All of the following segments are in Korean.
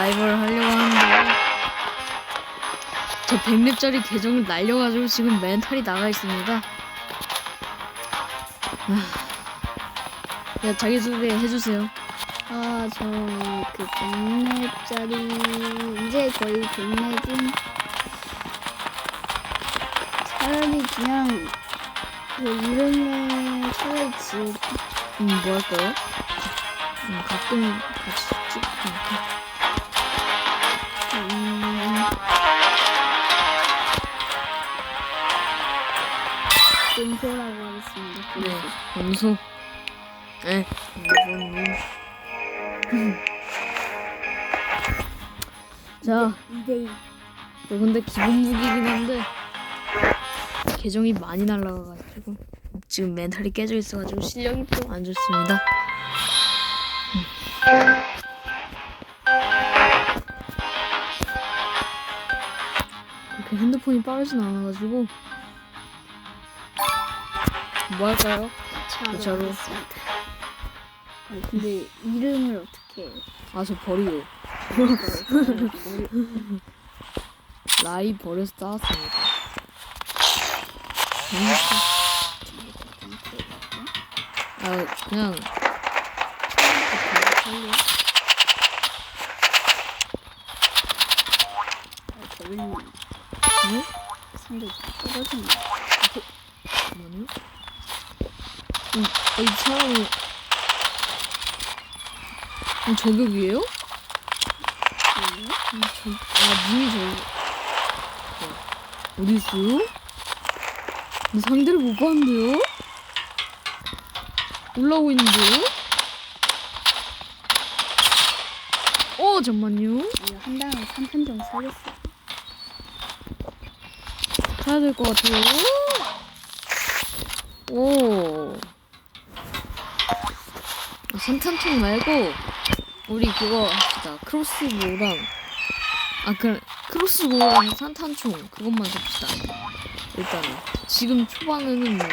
라이벌 하려고 하는데 저 100렙짜리 계정을 날려가지고 지금 멘탈이 나가 있습니다. 아, 야 자기 소개 해주세요. 아, 저그 100렙짜리 이제 거의 100렙인 차라리 그냥 그 이름을 차라리 지을게. 음, 뭐 할까요? 음, 가끔 같이 찍고. 음, 네, 원소. 네. 자, 2대2. 저 근데 기본 무기긴 한데 계정이 많이 날라가가지고 지금 멘탈이 깨져 있어가지고 실력이 좀 안 좋습니다. 음. 이렇게 핸드폰이 빠르진 않아가지고 뭐 할까요? 차로 저로. 하겠습니다. 아, 근데 이름을 어떻게 해요? 아 저 버리요. 라이 버려서 따왔습니다. 아 그냥 응? 상대 떨어졌네. 잠깐 음, 어, 이 사람이 음, 저격이에요? 음, 저, 아 님이 저격. 어, 어디 있어요? 나 상대를 못 봤는데요? 올라오고 있는데요? 어 잠만요. 이거 한 방에 3편 정도 사겠어. 가야 될 것 같아요. 오. 아, 산탄총 말고 우리 그거 합시다. 크로스보랑 아 그 크로스보랑 산탄총 그것만 삽시다. 일단은 지금 초반에는 뭐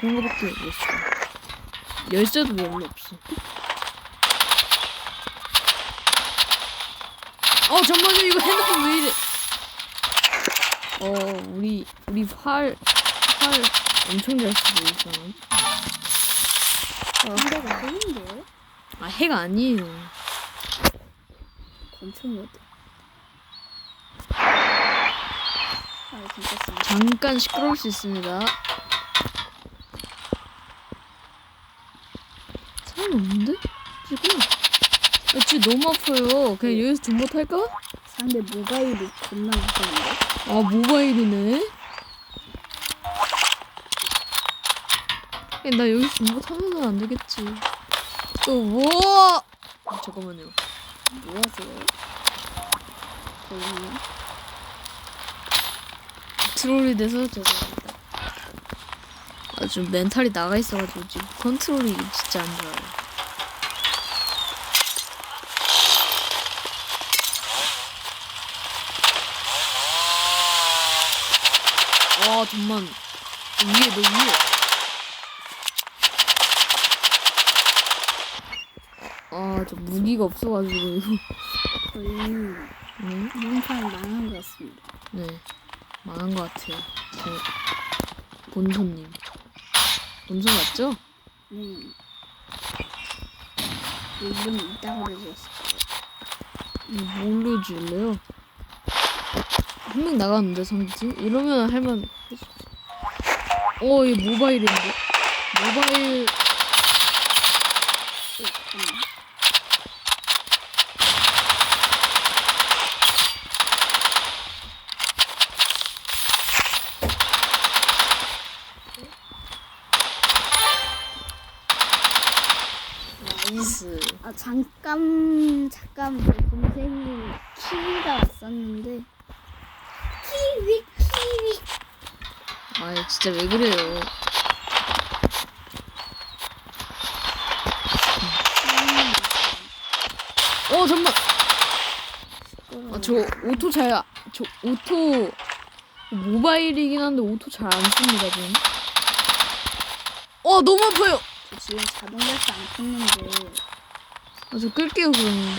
그런 거밖에 없어. 열쇠도 별로 없어. 어 잠만요 이거 핸드폰 왜 이래? 어 우리 우리 활활 엄청 잘 쓰고 있잖아. 상대가 핵인데? 아핵 아니에요. 권총이 어때? 아, 진짜 쓴 잠깐 시끄러울 수 있습니다. 사람이 없는데? 지금? 아, 지금 너무 아파요. 그냥 여기서 존버 탈까? 상대 모바일이 겁나 무서운데? 아 모바일이네. 나 여기서 존버 타면은 안 되겠지. 또 뭐? 아, 잠깐만요. 뭐 하세요? 저는 트롤이 돼서 죄송합니다. 아주 멘탈이 나가 있어가지고 지금 컨트롤이 진짜 안 좋아요. 와 잠만 위에 너 위에. 아 저 무기가 없어가지고 이거. 거의 네. 이번 망한 것 같습니다. 네, 망한 것 같아요. 저 본손님. 본손 맞죠? 네. 이름 이따가. 이거 뭘로 줄래요? 한 명 나갔는데 성지 이러면 할만. 어, 얘 모바일인데. 모바일 어, 잠깐만. 나이스. 아 잠깐 잠깐 제 동생이 키위가 왔었는데 키위 키위 아, 진짜 왜 그래요? 어, 잠만. 아, 저 오토 잘, 아- 저 오토 모바일이긴 한데 오토 잘 안 씁니다, 지금. 어, 너무 아파요. 저 지금 자동 발사 안 켰는데 아, 저 끌게요, 그러면.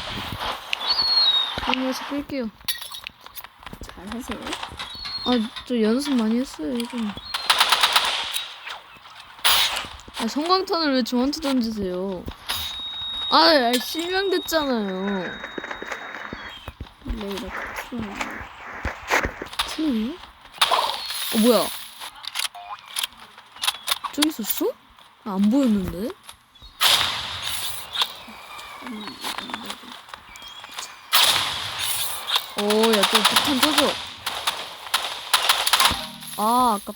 안녕하세요 끌게요 잘하세요. 아 저 연습 많이 했어요 예전에 아 성광탄을 왜 저한테 던지세요 아, 아 실명됐잖아요 원래 이렇게 틀어놔요. 틀리네? 어 뭐야 저기 있었어? 나안 보였는데 오 야 또 폭탄 터져 아 아까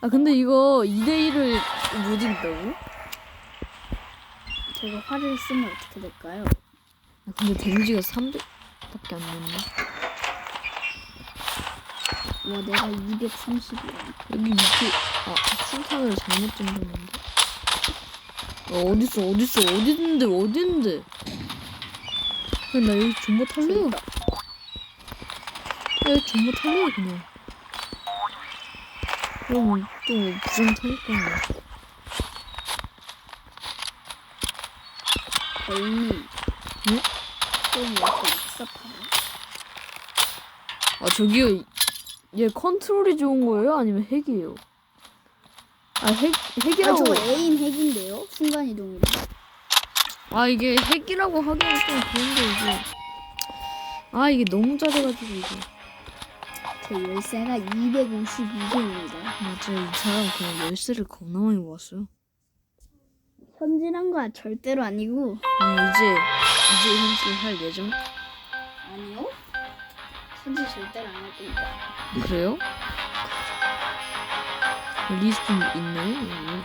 아 근데 이거 2대1을 못 이긴다고? 제가 화를 쓰면 어떻게 될까요? 아, 근데 데미지가 300밖에 안 됐네 와 내가 230이야. 여기 밑에 아 술탄을 잘못 던졌는데 어, 어딨어 어딨어 어딨는데 어딨는데? 그냥 나 여기 존버 탈래요. 야 여기 존버 탈래요 그냥. 그럼 또 부정 타니까 에이미. 응? 또 이렇게 익사파요? 아 저기요. 얘 컨트롤이 좋은 거예요? 아니면 핵이에요 아핵아 핵이라고 저거 에임 핵인데요? 순간이동으로. 아 이게 핵이라고 하기엔 좀 그런데 이게 아 이게 너무 잘해가지고 이게 제 열쇠가 252개입니다. 맞아요 이 사람 그냥 열쇠를 겁나 많이 모았어요 현질한 거 절대로 아니고. 아 이제 이제 현질 할 예정 아니요? 현질 절대로 안 할 겁니다. 그래요? 리스폰 있네.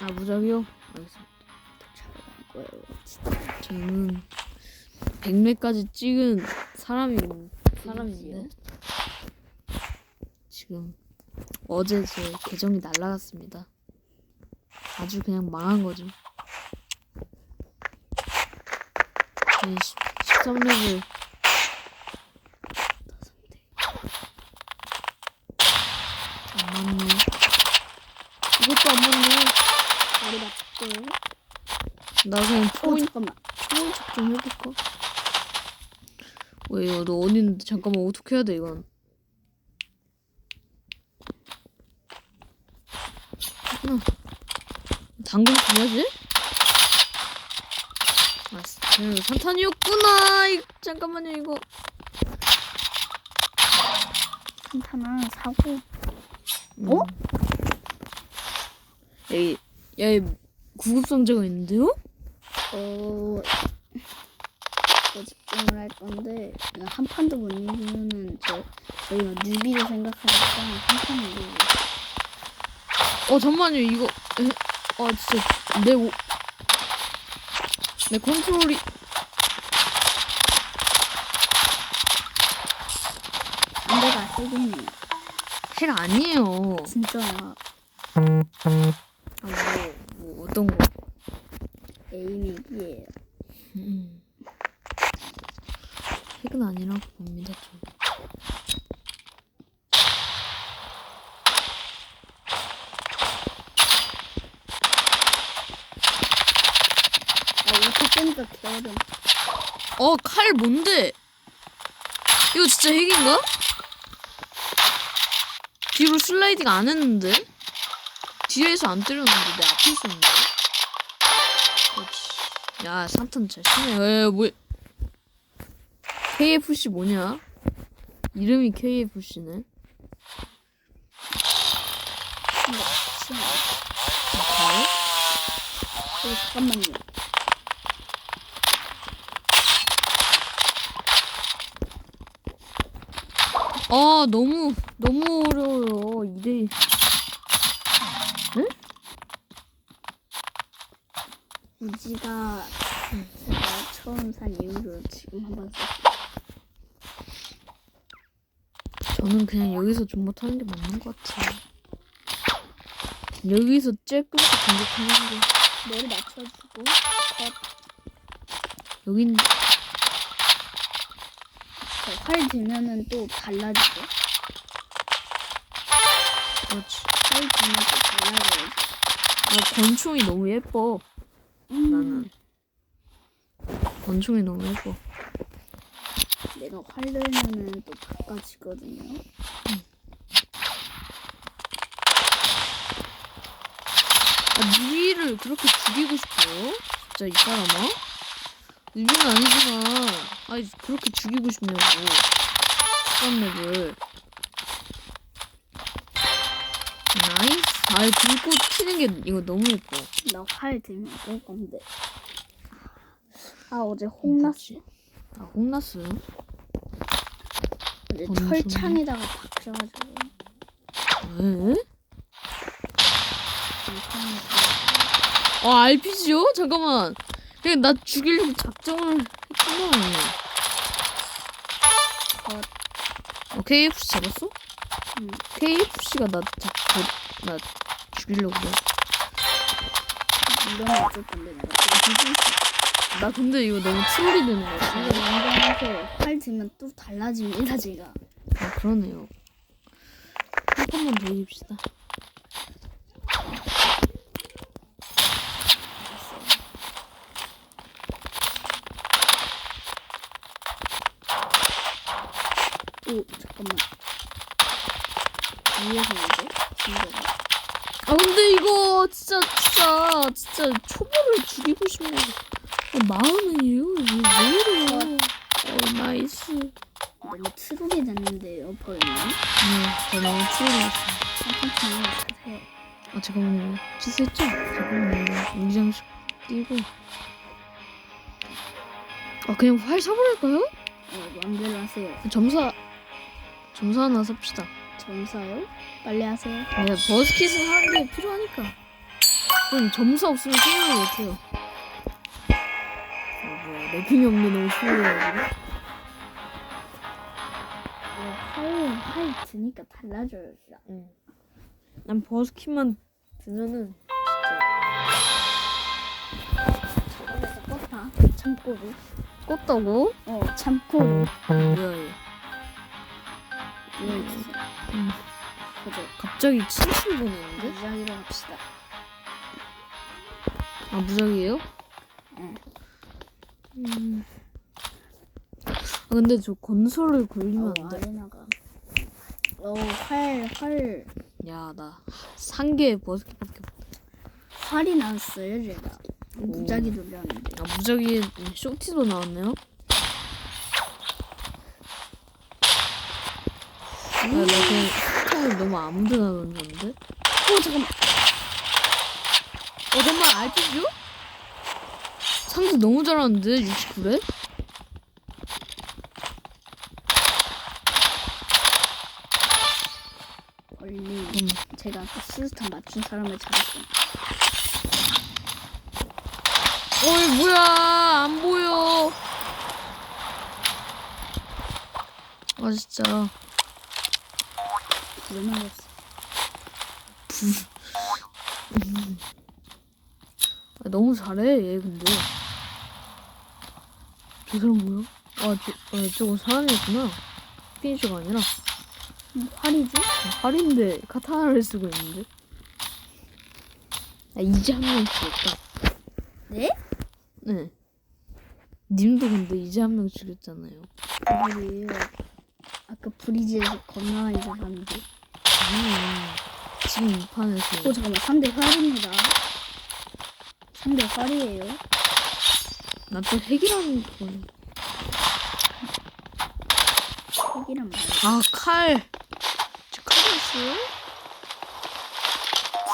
아 무작위요? 알겠습니다 잘할 거예요. 진짜. 저는 100매까지 찍은 사람이 사람인데 지금 어제 제 계정이 날라갔습니다. 아주 그냥 망한 거죠. 13렙을 안 맞네. 이것도 안 맞네. 머리 맞고요. 나 그냥 어 포인 잠깐만. 포인트 좀 해볼까? 왜요? 너 어디 있는데? 잠깐만 어떻게 해야 돼 이건? 응. 당근 줘야지? 알았어. 음, 산탄이었구나. 이, 잠깐만요 이거. 한타나 사고. 음. 어? 여기 여기 구급 상자가 있는데요? 어. 더 집중을 할 건데 한 판도 못 이기면은 저 저희가 뉴비를 생각하니까 한 판을 이기고. 어 잠만요 이거 에? 아 진짜 내 오... 내 컨트롤이 안돼가 세겠네. 핵 아니에요. 진짜 아, 뭐, 뭐 어떤 거? 에이맥이에요. 음. 핵은 아니라고 봅니다. 저. 아. 어, 칼 뭔데? 이거 진짜 핵인가? 뒤로 슬라이딩 안 했는데? 뒤에서 안 때렸는데 내 앞에 있었는데? 야, 산탄 잘 치네. 에, 뭐 KFC 뭐냐? 이름이 KFC네. 친구. 아, 어 잠깐만요. 아 너무 너무 어려워요 이래 우지가 제가 처음 산 이후로 지금 한번 썼어요. 저는 그냥 여기서 좀 못하는 게 맞는 것 같아요 여기서 쬐끔씩 공격하는 게 머리 맞춰주고 컷. 여긴 저활 들면은 또 달라지죠. 그렇지 활 들면 또 달라져요. 아 권총이 너무 예뻐 음, 나는 권총이 너무 예뻐. 내가 활 들면은 또 바꿔지거든요. 아, 누이를 그렇게 죽이고 싶어요? 진짜 이 사람아? 누이는 아니지만, 아니, 그렇게 죽이고 싶냐고. 습관맵을. 나이스. 아이, 불꽃 튀는 게 이거 너무 예뻐. 나 활 들면 뺄 건데. 아 어제 혼났어. 아, 혼났어요? 어제. 철창에다가 박혀가지고. 왜? 철창에다가. 어, RPG요? 잠깐만. 그냥 나 죽이려고 작정을 했구나. 어, 어, KFC 잡았어? 응. KFC가 나, 자, 저, 나 죽이려고 그래. 이런 거 어쩔 건데 내가 나 근데 이거 너무 트롤이 되는 거 같아. 이거 인정해서 활 들면 또 달라집니다 제가. 아, 그러네요. 한 번만 더 이깁시다. 오 잠깐만. 위에서 이제 진짜가. 아, 근데 이거 진짜, 진짜, 진짜 초보를 죽이고 싶네. 어? 이게 왜 이래요? 어, 나이스. 너무 트롤이 됐는데요 벌써. 네, 저 너무 사세요. 아 잠깐만요 취소했죠? 잠깐만요 무장식 띄고 아 그냥 활 사버릴까요? 어 마음대로 하세요. 점사 점사 하나 삽시다 점사요? 빨리 하세요. 네 버스킷은 하는 게 필요하니까 그럼 점사 없으면 생각을 못해요 래핑이 없는 쉬워가지고 어, 활, 활 드니까 달라져요 진짜. 난 버스킷만 들면은 저번에서 껐다. 참고로. 껐다고? 어 참고로. 뭐야 얘 있어. 음. 그죠. 갑자기 침침 보내는데? 무작위로 합시다. 아 무작이에요? 응. 음. 아 근데 저 건설을 걸리면 어안 돼. 아레나가. 어 활 활. 야 나 상계 버스켓밖에 없. 활이 나왔어요 제가. 오. 무작위 돌렸는데. 아 무작위 쇼티도 나왔네요. 아, 나 그냥 스톤을 너무 아무데나 던졌는데. 오 잠깐만. 어 정말 RPG요? 상대 너무 잘하는데 69래? 얼리. 음. 제가 그 스스탄 맞춘 사람을 잡았어. 어이 뭐야 안 보여. 아 진짜. 불만했어. 아, 너무 잘해 얘 근데 저 사람 뭐야? 아, 저, 아 저거 사람이었구나 피니셔가 아니라 음, 활이지? 아, 활인데 카타나를 쓰고 있는데 아 이제 한명 죽였다 네? 네 님도 근데 이제 한 명 죽였잖아요 아까 브리지에서 겁나 많이 잡았는데. 음, 지금 이 판에서 오 잠깐만 상대 활입니다. 상대 활이에요. 나또 핵이라는 건 핵이란 말. 아, 칼! 저 칼이 있어요?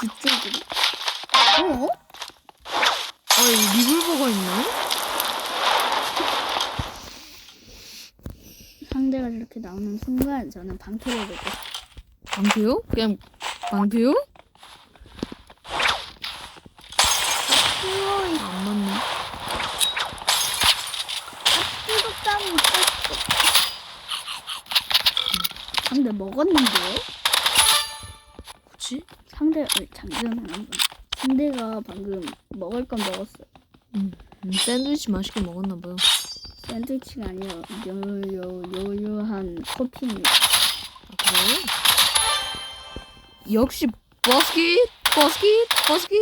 뒤쪽으로. 어? 아, 이 리볼버가 있네? 상대가 저렇게 나오는 순간 저는 방패를 들고 방패요? 그냥 방패요? 뚜이 안 맞네. 뚜덕담 상대 먹었는데요? 뭐지? 상대 어, 잠시만요 한번. 상대가 방금 먹을 건 먹었어요. 음, 음, 샌드위치 맛있게 먹었나 봐요. 샌드위치가 아니라 요요 요요한 커피입니다. 아, 그래요? 역시 버스킷! 버스킷! 버스킷!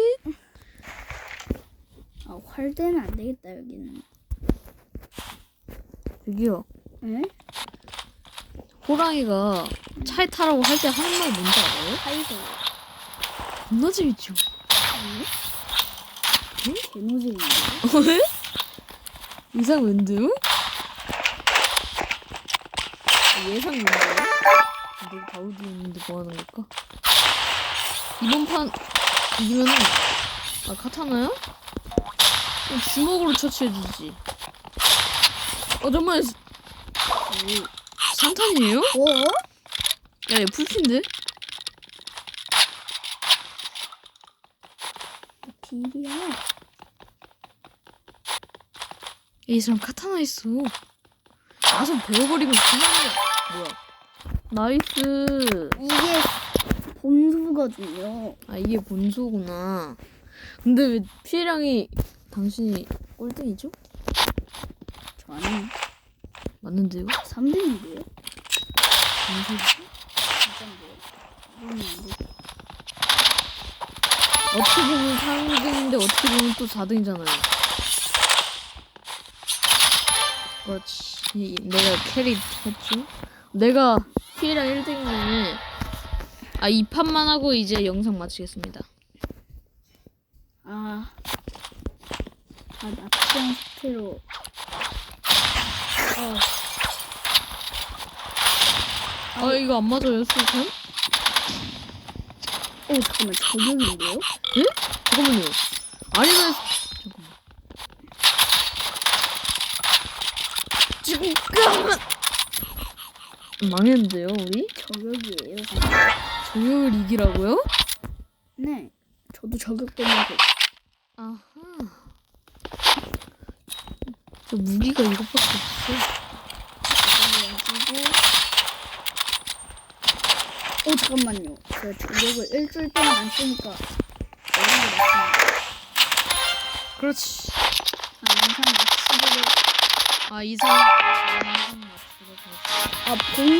아 활대는 안 되겠다 여기는. 여기요. 에? 호랑이가 차에 타라고 할 때 하는 말 뭔지 알아요? 타이거. 겁나 재밌죠? 개노잼인데? 왜? 이상 왠데요? 예상 왠데요? 내가 바우디 있는데 뭐 하는 걸까? 이번 판 이기면은 아 카타나요? 그럼 주먹으로 처치해주지. 어 정말 산탄이에요? 어? 야, 얘 풀핀데? 딜이야. 이 사람 카타나 있어. 나서 배워버리면 그만이야. 뭐야? 나이스. 이게 본수거든요. 아 이게 본소구나. 근데 왜 피해량이 당신이 꼴등이죠? 저는 맞는데요? 3등인데요? 본소. 진짜인데요? 이러면 안 돼. 어떻게 보면 3등인데 어떻게 보면 또 4등이잖아요. 그렇지. 이- 내가 캐리 했죠? 내가 피해량 1등이면 아, 이 판만 하고 이제 영상 마치겠습니다. 아, 아 납치한 스테로. 어, 아, 이거 안 맞아요, 수탄? 오 잠깐만 저격인데요? 예? 잠깐만요. 아니면 잠깐만. 잠깐만. 망했는데요, 우리? 저격이에요. 저격을 이기라고요? 네, 저도 저격 때문에 그- 아하. 저 무기가 이것밖에 없어. 저격을 해주고. 오 잠깐만요. 제가 저격을 일주일 동안 안 쓰니까 어려운 게 맞습니다. 그렇지. 아, 영상 마치도록. 아, 이상. 아, 맞추도록 하겠습니다. 아, 본